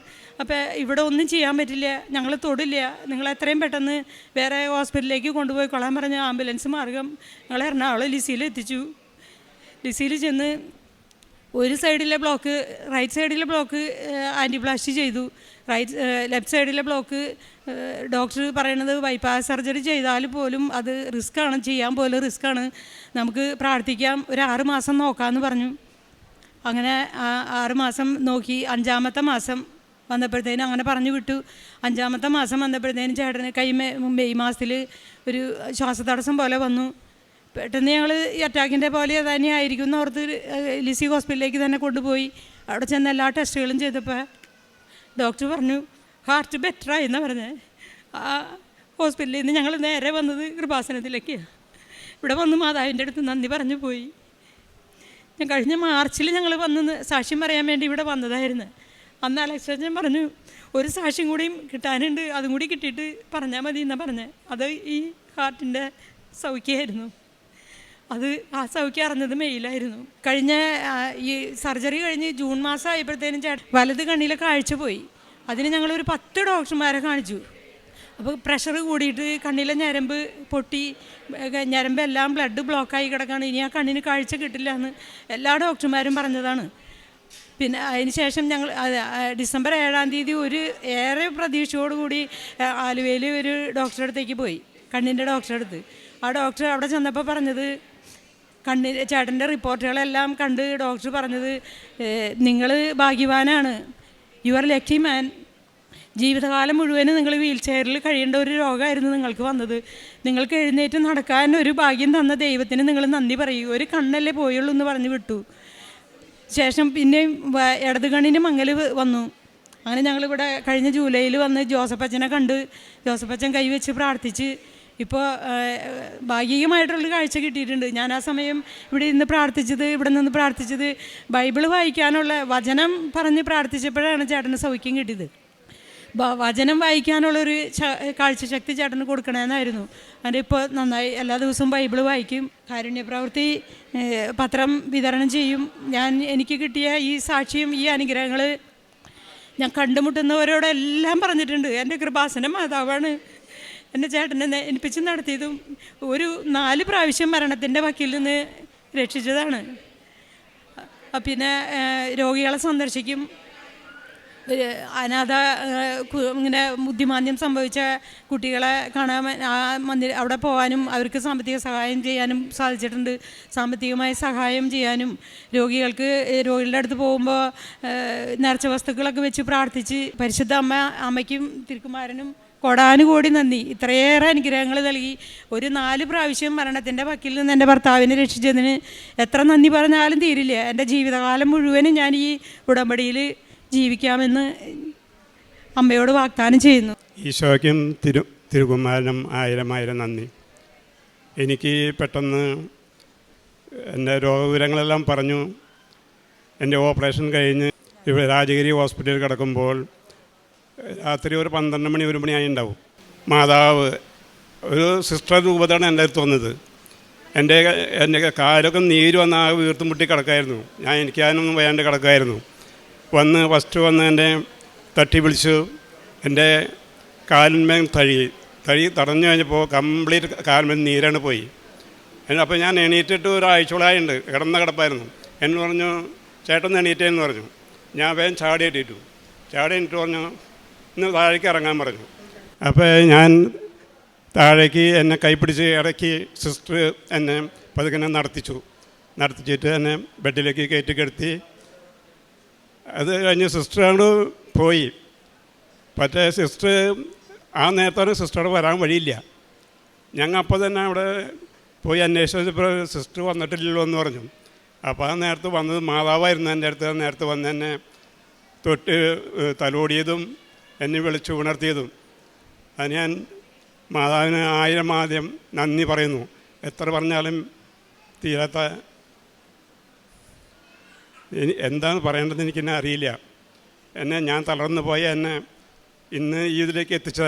അപ്പോൾ ഇവിടെ ഒന്നും ചെയ്യാൻ പറ്റില്ല. ഞങ്ങൾ തൊടില്ല. നിങ്ങൾ എത്രയും പെട്ടെന്ന് വേറെ ഹോസ്പിറ്റലിലേക്ക് കൊണ്ടുപോയി കൊള്ളാൻ പറഞ്ഞ ആംബുലൻസ് മാർഗം ഞങ്ങൾ എറണാകുളം ലിസിയിൽ എത്തിച്ചു ലിസിയിൽ ചെന്ന് ഒരു സൈഡിലെ ബ്ലോക്ക് റൈറ്റ് സൈഡിലെ ബ്ലോക്ക് ആന്റിപ്ലാസ്റ്റി ചെയ്തു. റൈറ്റ് ലെഫ്റ്റ് സൈഡിലെ ബ്ലോക്ക് ഡോക്ടർ പറയണത് ബൈപ്പാസ് സർജറി ചെയ്താൽ പോലും അത് റിസ്ക്കാണ് ചെയ്യാൻ പോലും റിസ്ക്കാണ് നമുക്ക് പ്രാർത്ഥിക്കാം ഒരു ആറ് മാസം നോക്കാമെന്ന് പറഞ്ഞു. അങ്ങനെ ആറ് മാസം നോക്കി അഞ്ചാമത്തെ മാസം വന്നപ്പോഴത്തേനും അങ്ങനെ പറഞ്ഞു വിട്ടു. അഞ്ചാമത്തെ മാസം വന്നപ്പോഴത്തേനും ചേട്ടന് കൈ മെയ് മാസത്തിൽ ഒരു ശ്വാസതടസ്സം പോലെ വന്നു. പെട്ടെന്ന് ഞങ്ങൾ ഈ അറ്റാക്കിന്റെ പോലെ തന്നെ ആയിരിക്കും എന്ന് ഓർത്ത് ലിസി ഹോസ്പിറ്റലിലേക്ക് തന്നെ കൊണ്ടുപോയി. അവിടെ ചെന്ന് എല്ലാ ടെസ്റ്റുകളും ചെയ്തപ്പോൾ ഡോക്ടർ പറഞ്ഞു ഹാർട്ട് ബെറ്ററായി എന്നാണ് പറഞ്ഞത് ആ ഹോസ്പിറ്റലിൽ നിന്ന് ഞങ്ങൾ നേരെ വന്നത് കൃപാസനത്തിലേക്കാണ് ഇവിടെ വന്ന് മാതാവിന്റെ അടുത്ത് നന്ദി പറഞ്ഞു പോയി. ഞാൻ കഴിഞ്ഞ മാർച്ചിൽ ഞങ്ങൾ വന്ന് സാക്ഷ്യം പറയാൻ വേണ്ടി ഇവിടെ വന്നതായിരുന്നു. അന്ന് അലക്സൻ പറഞ്ഞു ഒരു സാക്ഷ്യം കൂടിയും കിട്ടാനുണ്ട് അതും കൂടി കിട്ടിയിട്ട് പറഞ്ഞാൽ മതി എന്നാണ് പറഞ്ഞത് അത് ഈ ഹാർട്ടിന്റെ സൗഖ്യമായിരുന്നു അത് പാസ്സാക്കി അറിഞ്ഞത് മെയിലായിരുന്നു. കഴിഞ്ഞ ഈ സർജറി കഴിഞ്ഞ് ജൂൺ മാസം ആയപ്പോഴത്തേനും ചേട്ടൻ വലത് കണ്ണിലെ കാഴ്ച പോയി. അതിന് ഞങ്ങളൊരു പത്ത് ഡോക്ടർമാരെ കാണിച്ചു. അപ്പോൾ പ്രഷർ കൂടിയിട്ട് കണ്ണിലെ ഞരമ്പ് പൊട്ടി ഞരമ്പെല്ലാം ബ്ലഡ് ബ്ലോക്കായി കിടക്കാണ് ഇനി ആ കണ്ണിന് കാഴ്ച കിട്ടില്ല എന്ന് എല്ലാ ഡോക്ടർമാരും പറഞ്ഞതാണ്. പിന്നെ അതിന് ശേഷം ഞങ്ങൾ ഡിസംബർ ഏഴാം തീയതി ഒരു ഏറെ പ്രതീക്ഷയോടുകൂടി ആലുവയിൽ ഒരു ഡോക്ടറെ അടുത്തേക്ക് പോയി. കണ്ണിന്റെ ഡോക്ടറെ അടുത്ത്. ആ ഡോക്ടർ അവിടെ ചെന്നപ്പോൾ പറഞ്ഞത് കണ്ണിന് ചേട്ടന്റെ റിപ്പോർട്ടുകളെല്ലാം കണ്ട് ഡോക്ടർ പറഞ്ഞത് നിങ്ങൾ ഭാഗ്യവാനാണ്. യു ആർ ലക്കി മാൻ ജീവിതകാലം മുഴുവനും നിങ്ങൾ വീൽ ചെയറിൽ കഴിയേണ്ട ഒരു രോഗമായിരുന്നു നിങ്ങൾക്ക് വന്നത്. നിങ്ങൾക്ക് എഴുന്നേറ്റ് നടക്കാൻ ഒരു ഭാഗ്യം തന്ന ദൈവത്തിന് നിങ്ങൾ നന്ദി പറയൂ. ഒരു കണ്ണല്ലേ പോയുള്ളൂ എന്ന് പറഞ്ഞു വിട്ടു. ശേഷം പിന്നെ ഇടത് കണ്ണിന് മങ്ങൽ വന്നു. അങ്ങനെ ഞങ്ങളിവിടെ കഴിഞ്ഞ ജൂലൈയിൽ വന്ന് ജോസഫ് അച്ഛനെ കണ്ട് ജോസഫ് അച്ഛൻ കൈവച്ച് പ്രാർത്ഥിച്ച് ഇപ്പോൾ ഭാഗികമായിട്ടുള്ള കാഴ്ച കിട്ടിയിട്ടുണ്ട്. ഞാൻ ആ സമയം ഇവിടെ ഇരുന്ന് പ്രാർത്ഥിച്ചത് ഇവിടെ നിന്ന് പ്രാർത്ഥിച്ചത് ബൈബിൾ വായിക്കാനുള്ള വചനം പറഞ്ഞ് പ്രാർത്ഥിച്ചപ്പോഴാണ് ചേട്ടന് സൗഖ്യം കിട്ടിയത്. വചനം വായിക്കാനുള്ളൊരു കാഴ്ചശക്തി ചേട്ടന് കൊടുക്കണമെന്നായിരുന്നു അതിന്റെ ഇപ്പോൾ നന്നായി എല്ലാ ദിവസവും ബൈബിൾ വായിക്കും കാരുണ്യപ്രവൃത്തി പത്രം വിതരണം ചെയ്യും. ഞാൻ എനിക്ക് കിട്ടിയ ഈ സാക്ഷിയും ഈ അനുഗ്രഹങ്ങൾ ഞാൻ കണ്ടുമുട്ടുന്നവരോടെല്ലാം പറഞ്ഞിട്ടുണ്ട്. എന്റെ കൃപാസന മാതാവാണ്. എന്റെ ചേട്ടൻ എന്നെ എനിപ്പിച്ച് നടത്തിയതും ഒരു നാല് പ്രാവശ്യം മരണത്തിന്റെ വക്കിൽ നിന്ന് രക്ഷിച്ചതാണ്. പിന്നെ രോഗികളെ സന്ദർശിക്കും. അനാഥ ഇങ്ങനെ ബുദ്ധിമാന്ദ്യം സംഭവിച്ച കുട്ടികളെ കാണാൻ ആ മന്ദിരം അവിടെ പോകാനും അവർക്ക് സാമ്പത്തിക സഹായം ചെയ്യാനും സാധിച്ചിട്ടുണ്ട്. സാമ്പത്തികമായി സഹായം ചെയ്യാനും രോഗികൾക്ക് രോഗികളുടെ അടുത്ത് പോകുമ്പോൾ നേർച്ച വസ്തുക്കളൊക്കെ വെച്ച് പ്രാർത്ഥിച്ച് പരിശുദ്ധ അമ്മ അമ്മയ്ക്കും തിരുക്കുമാരനും കോടാനുകോടി നന്ദി. ഇത്രയേറെ അനുഗ്രഹങ്ങൾ നൽകി. ഒരു നാല് പ്രാവശ്യം മരണത്തിന്റെ വക്കിൽ നിന്ന് എന്റെ ഭർത്താവിനെ രക്ഷിച്ചതിന് എത്ര നന്ദി പറഞ്ഞാലും തീരില്ല. എന്റെ ജീവിതകാലം മുഴുവനും ഞാൻ ഈ ഉടമ്പടിയിൽ ജീവിക്കാമെന്ന് അമ്മയോട് വാഗ്ദാനം ചെയ്യുന്നു.
ഈശോയ്ക്കും തിരു തിരുകുമാരനും ആയിരം ആയിരം നന്ദി. എനിക്ക് പെട്ടെന്ന് എന്റെ രോഗവിവരങ്ങളെല്ലാം പറഞ്ഞു. എന്റെ ഓപ്പറേഷൻ കഴിഞ്ഞ് ഇവിടെ രാജഗിരി ഹോസ്പിറ്റലിൽ കിടക്കുമ്പോൾ രാത്രി ഒരു പന്ത്രണ്ട് മണി ഒരു മണിയായി ഉണ്ടാവും. മാതാവ് ഒരു സിസ്റ്റർ രൂപതയാണ് എന്റെ അടുത്ത് വന്നത്. എന്റെ എന്റെ കാലൊക്കെ നീര് വന്ന് ആ വീർത്തും മുട്ടി കിടക്കായിരുന്നു. ഞാൻ എനിക്ക് അതിനൊന്നും വയ്യാണ്ട് കിടക്കായിരുന്നു. വന്ന് ഫസ്റ്റ് വന്ന് എന്റെ തട്ടി വിളിച്ചു എന്റെ കാലിന്മേൽ തഴി തഴി തടഞ്ഞു കഴിഞ്ഞപ്പോൾ കംപ്ലീറ്റ് കാലിന്മേൽ നീരാണ് പോയി. അപ്പോൾ ഞാൻ എണീറ്റിട്ട് ഒരാഴ്ചയോളായുണ്ട്. കിടന്ന കിടപ്പായിരുന്നു. എന്ന് പറഞ്ഞു ചേട്ടൻ എണീറ്റേന്ന് പറഞ്ഞു. ഞാൻ വേഗം ചാടി ഇട്ടിട്ടു ചാടി എണീറ്റ് പറഞ്ഞു ഇന്ന് താഴേക്ക് ഇറങ്ങാൻ പറഞ്ഞു. അപ്പോൾ ഞാൻ താഴേക്ക് എന്നെ കൈപ്പിടിച്ച് ഇറക്കി സിസ്റ്റർ എന്നെ പതുക്കെ നടത്തിച്ചു. നടത്തിച്ചിട്ട് എന്നെ ബെഡിലേക്ക് കയറ്റി കിടത്തി. അത് കഴിഞ്ഞ് സിസ്റ്ററോട് പോയി. പക്ഷേ സിസ്റ്റർ ആ നേരത്തോടെ സിസ്റ്ററോട് വരാൻ വഴിയില്ല. ഞങ്ങൾ അപ്പോൾ തന്നെ അവിടെ പോയി അന്വേഷിച്ചപ്പോൾ സിസ്റ്റർ വന്നിട്ടില്ലല്ലോ എന്ന് പറഞ്ഞു. അപ്പോൾ ആ നേരത്ത് വന്നത് മാതാവായിരുന്നു എന്റെ അടുത്ത്. നേരത്ത് വന്ന് എന്നെ തൊട്ട് തലോടിയതും എന്നെ വിളിച്ചു ഉണർത്തിയതും. അത് ഞാൻ മാതാവിന് ആയിരം ആദ്യം നന്ദി പറയുന്നു. എത്ര പറഞ്ഞാലും തീരാത്ത എന്താണ് പറയേണ്ടതെന്ന് എനിക്കെന്നെ അറിയില്ല. എന്നെ ഞാൻ തളർന്നു പോയ എന്നെ ഇന്ന് ഈ ഇതിലേക്ക് എത്തിച്ച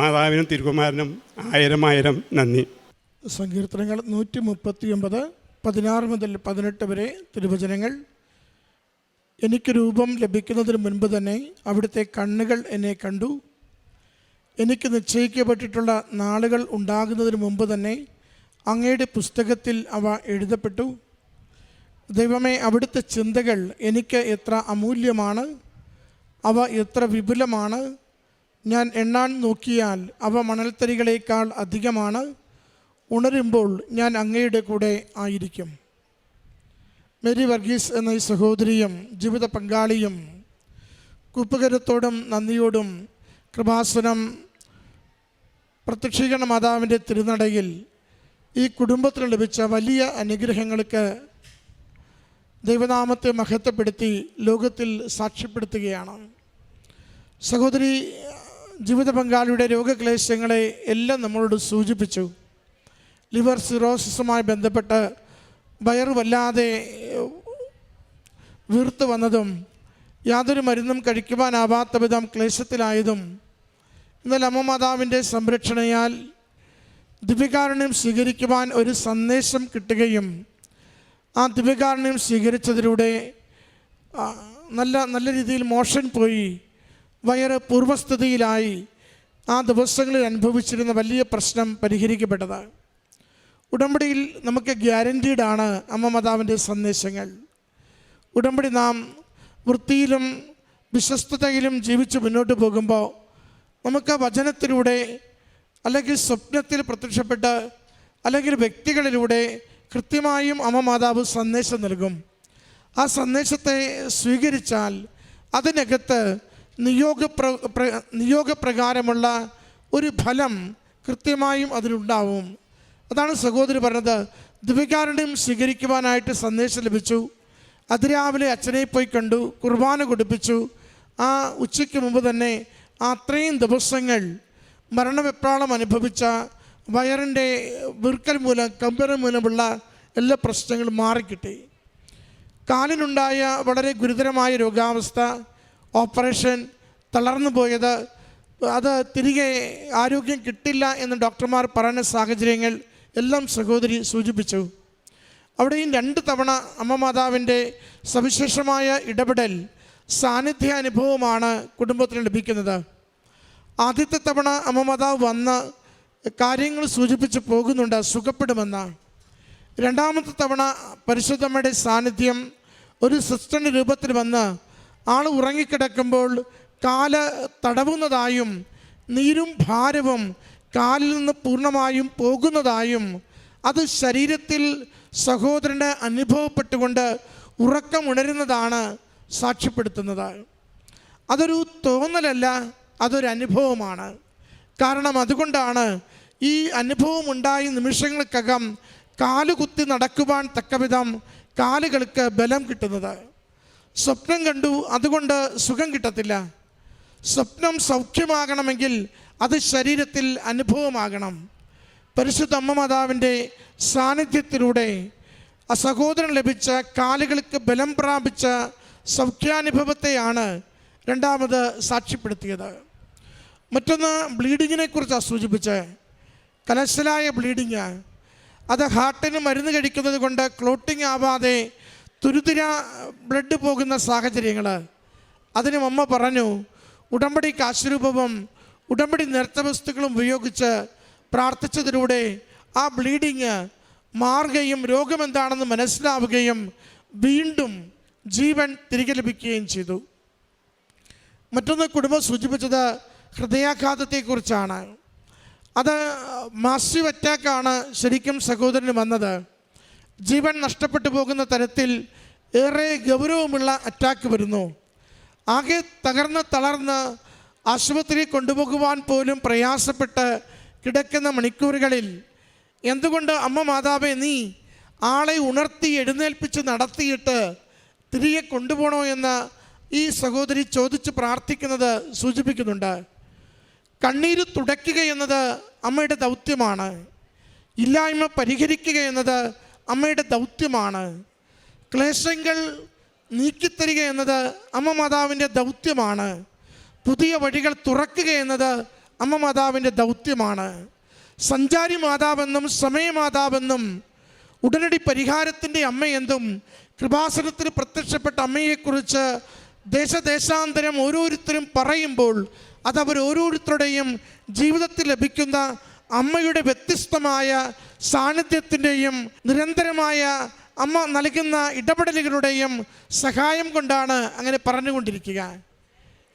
മാതാവിനും തിരുകുമാരനും ആയിരം ആയിരം നന്ദി.
സങ്കീർത്തനങ്ങൾ നൂറ്റി മുപ്പത്തി ഒമ്പത് പതിനാറ് മുതൽ പതിനെട്ട് വരെ തിരുവചനങ്ങൾ എനിക്ക് രൂപം ലഭിക്കുന്നതിന് മുൻപ് തന്നെ അവിടുത്തെ കണ്ണുകൾ എന്നെ കണ്ടു. എനിക്ക് നിശ്ചയിക്കപ്പെട്ടിട്ടുള്ള നാളുകൾ ഉണ്ടാകുന്നതിന് മുമ്പ് തന്നെ അങ്ങയുടെ പുസ്തകത്തിൽ അവ എഴുതപ്പെട്ടു. ദൈവമേ അവിടുത്തെ ചിന്തകൾ എനിക്ക് എത്ര അമൂല്യമാണ് അവ എത്ര വിപുലമാണ്. ഞാൻ എണ്ണാൻ നോക്കിയാൽ അവ മണൽത്തരികളേക്കാൾ അധികമാണ്. ഉണരുമ്പോൾ ഞാൻ അങ്ങയുടെ കൂടെ ആയിരിക്കും. മേരി വർഗീസ് എന്ന ഈ സഹോദരിയും ജീവിത പങ്കാളിയും കുപ്പകരത്തോടും നന്ദിയോടും കൃപാസനം പ്രത്യക്ഷീകരണ മാതാവിന്റെ തിരുനടയിൽ ഈ കുടുംബത്തിന് ലഭിച്ച വലിയ അനുഗ്രഹങ്ങൾക്ക് ദൈവനാമത്തെ മഹത്വപ്പെടുത്തി ലോകത്തിൽ സാക്ഷ്യപ്പെടുത്തുകയാണ്. സഹോദരി ജീവിത പങ്കാളിയുടെ രോഗക്ലേശങ്ങളെ എല്ലാം നമ്മളോട് സൂചിപ്പിച്ചു. ലിവർ സിറോസിസുമായി ബന്ധപ്പെട്ട് വയറ് വല്ലാതെ വീർത്തു വന്നതും യാതൊരു മരുന്നും കഴിക്കുവാനാവാത്ത വിധം ക്ലേശത്തിലായതും എന്നാൽ അമ്മ മാതാവിന്റെ സംരക്ഷണയാൽ ദിവ്യകാരുണ്യം സ്വീകരിക്കുവാൻ ഒരു സന്ദേശം കിട്ടുകയും ആ ദിവ്യകാരുണ്യം സ്വീകരിച്ചതിലൂടെ നല്ല നല്ല രീതിയിൽ മോഷൻ പോയി വയറ് പൂർവസ്ഥിതിയിലായി ആ ദിവസങ്ങളിൽ അനുഭവിച്ചിരുന്ന വലിയ പ്രശ്നം പരിഹരിക്കപ്പെട്ടത് ഉടമ്പടിയിൽ നമുക്ക് ഗ്യാരന്റീഡാണ് അമ്മ മാതാവിന്റെ സന്ദേശങ്ങൾ. ഉടമ്പടി നാം വൃത്തിയിലും വിശ്വസ്തതയിലും ജീവിച്ച് മുന്നോട്ട് പോകുമ്പോൾ നമുക്ക് വചനത്തിലൂടെ അല്ലെങ്കിൽ സ്വപ്നത്തിൽ പ്രത്യക്ഷപ്പെട്ട് അല്ലെങ്കിൽ വ്യക്തികളിലൂടെ കൃത്യമായും അമ്മ മാതാവ് സന്ദേശം നൽകും. ആ സന്ദേശത്തെ സ്വീകരിച്ചാൽ അതിനകത്ത് നിയോഗ പ്ര- നിയോഗപ്രകാരമുള്ള ഒരു ഫലം കൃത്യമായും അതിനുണ്ടാവും അതാണ് സഹോദരി പറഞ്ഞത്. ദിവ്യകാരുണ്യം സ്വീകരിക്കുവാനായിട്ട് സന്ദേശം ലഭിച്ചു. അതിരാവിലെ അച്ഛനെ പോയി കണ്ടു കുർബാന കൊടുപ്പിച്ചു. ആ ഉച്ചയ്ക്ക് മുമ്പ് തന്നെ അത്രയും ദിവസങ്ങൾ മരണവെപ്രാളം അനുഭവിച്ച വയറിന്റെ വിർക്കൽ മൂലം കമ്പനം മൂലമുള്ള എല്ലാ പ്രശ്നങ്ങളും മാറിക്കിട്ടി. കാലിനുണ്ടായ വളരെ ഗുരുതരമായ രോഗാവസ്ഥ ഓപ്പറേഷൻ തളർന്നു പോയത് അത് തിരികെ ആരോഗ്യം കിട്ടില്ല എന്ന് ഡോക്ടർമാർ പറഞ്ഞ സാഹചര്യങ്ങൾ എല്ലാം സഹോദരി സൂചിപ്പിച്ചു. അവിടെയും രണ്ട് തവണ അമ്മ മാതാവിന്റെ സവിശേഷമായ ഇടപെടൽ സാന്നിധ്യ അനുഭവമാണ് കുടുംബത്തിന് ലഭിക്കുന്നത്. ആദ്യത്തെ തവണ അമ്മ മാതാവ് വന്ന് കാര്യങ്ങൾ സൂചിപ്പിച്ച് പോകുന്നുണ്ട് സുഖപ്പെടുമെന്ന്. രണ്ടാമത്തെ തവണ പരിശുദ്ധമ്മയുടെ സാന്നിധ്യം ഒരു സിസ്റ്ററിന്റെ രൂപത്തിൽ വന്ന് ആൾ ഉറങ്ങിക്കിടക്കുമ്പോൾ കാൽ തടവുന്നതായും നീരും ഭാരവും കാലിൽ നിന്ന് പൂർണമായും പോകുന്നതായും അത് ശരീരത്തിൽ സഹോദരന് അനുഭവപ്പെട്ടുകൊണ്ട് ഉറക്കമുണരുന്നതാണ് സാക്ഷ്യപ്പെടുത്തുന്നത്. അതൊരു തോന്നലല്ല അതൊരു അനുഭവമാണ്. കാരണം അതുകൊണ്ടാണ് ഈ അനുഭവം ഉണ്ടായ നിമിഷങ്ങൾക്കകം കാലുകുത്തി നടക്കുവാൻ തക്കവിധം കാലുകൾക്ക് ബലം കിട്ടുന്നത്. സ്വപ്നം കണ്ടു അതുകൊണ്ട് സുഖം കിട്ടത്തില്ല. സ്വപ്നം സൗഖ്യമാകണമെങ്കിൽ അത് ശരീരത്തിൽ അനുഭവമാകണം. പരിശുദ്ധ അമ്മ മാതാവിന്റെ സാന്നിധ്യത്തിലൂടെ ആ സഹോദരൻ ലഭിച്ച കാലുകൾക്ക് ബലം പ്രാപിച്ച സൗഖ്യാനുഭവത്തെയാണ് രണ്ടാമത് സാക്ഷ്യപ്പെടുത്തിയത്. മറ്റൊന്ന് ബ്ലീഡിങ്ങിനെ കുറിച്ചാണ് സൂചിപ്പിച്ചത്. കലശലായ ബ്ലീഡിങ്. അത് ഹാർട്ടിന് മരുന്ന് കഴിക്കുന്നത് കൊണ്ട് ക്ലോട്ടിങ് ആവാതെ തുരുതിര ബ്ലഡ് പോകുന്ന സാഹചര്യങ്ങൾ അതിന് അമ്മ പറഞ്ഞു ഉടമ്പടി കാശുരൂപവും ഉടമ്പടി നേർത്ത വസ്തുക്കളും ഉപയോഗിച്ച് പ്രാർത്ഥിച്ചതിലൂടെ ആ ബ്ലീഡിങ് മാറുകയും രോഗമെന്താണെന്ന് മനസ്സിലാവുകയും വീണ്ടും ജീവൻ തിരികെ ലഭിക്കുകയും ചെയ്തു. മറ്റൊന്ന് കുടുംബം സൂചിപ്പിച്ചത് ഹൃദയാഘാതത്തെക്കുറിച്ചാണ്. അത് മാസീവ് അറ്റാക്കാണ് ശരിക്കും സഹോദരന് വന്നത്. ജീവൻ നഷ്ടപ്പെട്ടു പോകുന്ന തരത്തിൽ ഏറെ ഗൗരവമുള്ള അറ്റാക്ക് വരുന്നു. ആകെ തകർന്ന് തളർന്ന് ആശുപത്രിയിൽ കൊണ്ടുപോകുവാൻ പോലും പ്രയാസപ്പെട്ട് കിടക്കുന്ന മണിക്കൂറുകളിൽ എന്തുകൊണ്ട് അമ്മ മാതാവെ നീ ആളെ ഉണർത്തി എഴുന്നേൽപ്പിച്ച് നടത്തിയിട്ട് തിരികെ കൊണ്ടുപോകണോ എന്ന് ഈ സഹോദരി ചോദിച്ച് പ്രാർത്ഥിക്കുന്നത് സൂചിപ്പിക്കുന്നുണ്ട്. കണ്ണീര് തുടയ്ക്കുക എന്നത് അമ്മയുടെ ദൗത്യമാണ്. ഇല്ലായ്മ പരിഹരിക്കുക എന്നത് അമ്മയുടെ ദൗത്യമാണ്. ക്ലേശങ്ങൾ നീക്കിത്തരിക എന്നത് അമ്മ മാതാവിന്റെ ദൗത്യമാണ്. പുതിയ വഴികൾ തുറക്കുക എന്നത് അമ്മ മാതാവിന്റെ ദൗത്യമാണ്. സഞ്ചാരി മാതാവെന്നും സമയമാതാവെന്നും ഉടനടി പരിഹാരത്തിന്റെ അമ്മയെന്നും കൃപാസനത്തിന് പ്രത്യക്ഷപ്പെട്ട അമ്മയെക്കുറിച്ച് ദേശദേശാന്തരം ഓരോരുത്തരും പറയുമ്പോൾ അതവർ ഓരോരുത്തരുടെയും ജീവിതത്തിൽ ലഭിക്കുന്ന അമ്മയുടെ വ്യത്യസ്തമായ സാന്നിധ്യത്തിന്റെയും നിരന്തരമായ അമ്മ നൽകുന്ന ഇടപെടലുകളുടെയും സഹായം കൊണ്ടാണ് അങ്ങനെ പറഞ്ഞുകൊണ്ടിരിക്കുക.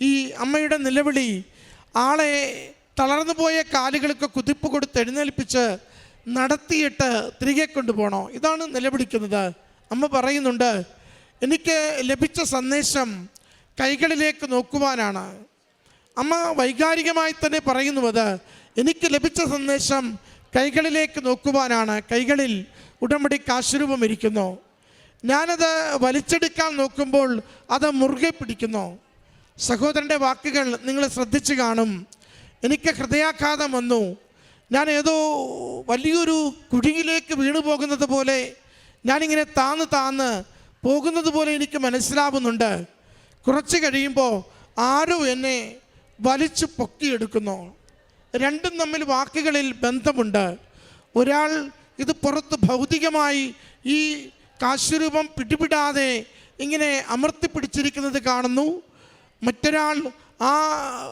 ഈ അമ്മയുടെ നിലവിളി ആളെ തളർന്നു പോയ കാലുകൾക്ക് കുതിപ്പ് കൊടുത്ത് എഴുന്നേൽപ്പിച്ച് നടത്തിയിട്ട് തിരികെ കൊണ്ടുപോകണോ? ഇതാണ് നിലവിളിക്കുന്നത്. അമ്മ പറയുന്നുണ്ട് എനിക്ക് ലഭിച്ച സന്ദേശം കൈകളിലേക്ക് നോക്കുവാനാണ്. അമ്മ വൈകാരികമായി തന്നെ പറയുന്നുവത് എനിക്ക് ലഭിച്ച സന്ദേശം കൈകളിലേക്ക് നോക്കുവാനാണ്. കൈകളിൽ ഉടമ്പടി കാശുരൂപം ഇരിക്കുന്നു. ഞാനത് വലിച്ചെടുക്കാൻ നോക്കുമ്പോൾ അത് മുറുകെ പിടിക്കുന്നു. സഹോദരന്റെ വാക്കുകൾ നിങ്ങൾ ശ്രദ്ധിച്ചു കാണും. എനിക്ക് ഹൃദയാഘാതം വന്നു. ഞാൻ ഏതോ വലിയൊരു കുഴിയിലേക്ക് വീണു പോകുന്നത് പോലെ ഞാനിങ്ങനെ താന്ന് താന്ന് പോകുന്നത് പോലെ എനിക്ക് മനസ്സിലാവുന്നുണ്ട്. കുറച്ച് കഴിയുമ്പോൾ ആരോ എന്നെ വലിച്ചു പൊക്കിയെടുക്കുന്നു. രണ്ടും തമ്മിൽ വാക്കുകളിൽ ബന്ധമുണ്ട്. ഒരാൾ ഇത് പുറത്ത് ഭൗതികമായി ഈ കാശ്വരൂപം പിടിപിടാതെ ഇങ്ങനെ അമർത്തി പിടിച്ചിരിക്കുന്നത് കാണുന്നു. മറ്റൊരാൾ ആ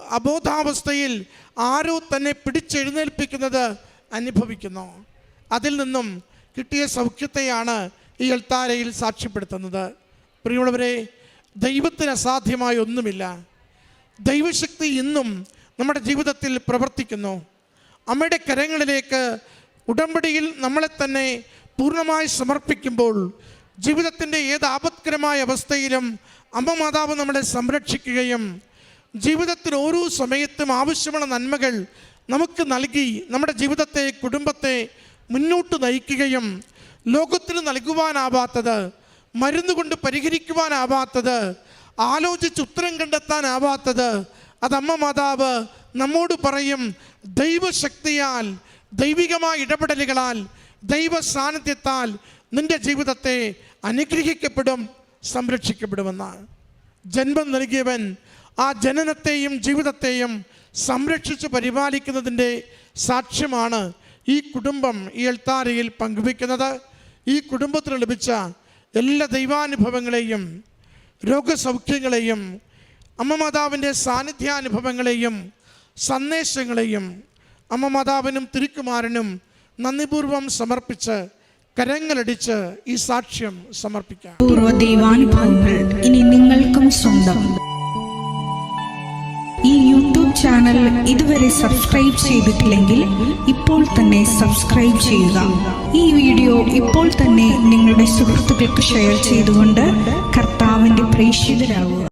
അബോധാവസ്ഥയിൽ ആരോ തന്നെ പിടിച്ചെഴുന്നേൽപ്പിക്കുന്നത് അനുഭവിക്കുന്നു. അതിൽ നിന്നും കിട്ടിയ സൗഖ്യത്തെയാണ് ഈ എൽത്താരയിൽ സാക്ഷ്യപ്പെടുത്തുന്നത്. പ്രിയമുള്ളവരെ ദൈവത്തിന് അസാധ്യമായ ഒന്നുമില്ല. ദൈവശക്തി ഇന്നും നമ്മുടെ ജീവിതത്തിൽ പ്രവർത്തിക്കുന്നു. അമ്മയുടെ കരങ്ങളിലേക്ക് ഉടമ്പടിയിൽ നമ്മളെ തന്നെ പൂർണമായി സമർപ്പിക്കുമ്പോൾ ജീവിതത്തിന്റെ ഏത് ആപത്കരമായ അവസ്ഥയിലും അമ്മ മാതാവ് നമ്മളെ സംരക്ഷിക്കുകയും ജീവിതത്തിൽ ഓരോ സമയത്തും ആവശ്യമുള്ള നന്മകൾ നമുക്ക് നൽകി നമ്മുടെ ജീവിതത്തെ കുടുംബത്തെ മുന്നോട്ട് നയിക്കുകയും ലോകത്തിന് നൽകുവാനാവാത്തത് മരുന്നുകൊണ്ട് പരിഹരിക്കുവാനാവാത്തത് ആലോചിച്ച് ഉത്തരം കണ്ടെത്താനാവാത്തത് അത് അമ്മ മാതാവ് നമ്മോട് പറയും ദൈവശക്തിയാൽ ദൈവികമായ ഇടപെടലുകളാൽ ദൈവ സാന്നിധ്യത്താൽ നിന്റെ ജീവിതത്തെ അനുഗ്രഹിക്കപ്പെടും സംരക്ഷിക്കപ്പെടുമെന്നാണ്. ജന്മം നൽകിയവൻ ആ ജനനത്തെയും ജീവിതത്തെയും സംരക്ഷിച്ച് പരിപാലിക്കുന്നതിന്റെ സാക്ഷ്യമാണ് ഈ കുടുംബം ഈ എൽത്താരയിൽ പങ്കുവയ്ക്കുന്നത്. ഈ കുടുംബത്തിന് ലഭിച്ച എല്ലാ ദൈവാനുഭവങ്ങളെയും രോഗസൗഖ്യങ്ങളെയും അമ്മ മാതാവിന്റെ സാന്നിധ്യാനുഭവങ്ങളെയും സന്ദേശങ്ങളെയും അമ്മ മാതാവിനും തിരുക്കുമാരനും നന്ദിപൂർവം സമർപ്പിച്ച് കരങ്ങളടിച്ച് ഈ സാക്ഷ്യം സമർപ്പിക്കാം.
പൂർവ ദൈവാനുഭവങ്ങൾ ഇനി നിങ്ങൾക്കും സ്വന്തം. ഈ യൂട്യൂബ് ചാനൽ ഇതുവരെ സബ്സ്ക്രൈബ് ചെയ്തിട്ടില്ലെങ്കിൽ ഇപ്പോൾ തന്നെ സബ്സ്ക്രൈബ് ചെയ്യുക. ഈ വീഡിയോ ഇപ്പോൾ തന്നെ നിങ്ങളുടെ സുഹൃത്തുക്കൾക്ക് ഷെയർ ചെയ്തുകൊണ്ട് കർത്താവിന്റെ പ്രേക്ഷിതരാകുക.